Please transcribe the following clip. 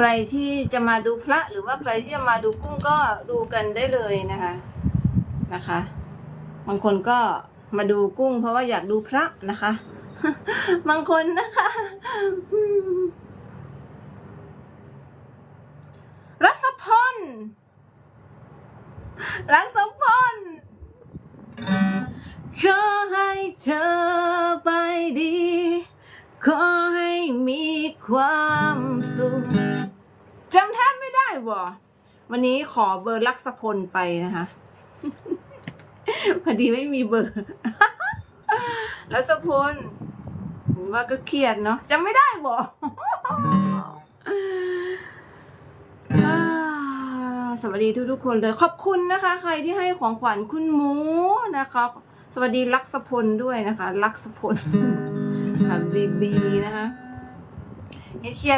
ใครที่จะมาดูพระหรือว่าใครที่จะมาดูกุ้งก็ดูกันได้เลยนะคะนะคะ บางคนก็มาดูกุ้ง เพราะว่าอยากดูพระนะคะ บางคนนะคะรัศพลรัศพลขอให้เธอไปดี ขอให้มีความ สุขจำแทบไม่ได้วะวันนี้ขอเบอร์ลักษพลไปนะคะ พอดีไม่มีเบอร์ ลักษพลว่าก็เครียดเนาะจำไม่ได้วะอ่าสวัสดีทุกๆคนเลยขอบคุณนะคะ ใครที่ให้ของขวัญคุณหมูนะคะสวัสดีลักษพลด้วยนะคะ ลักษพลค่ะบีบีนะคะ เครี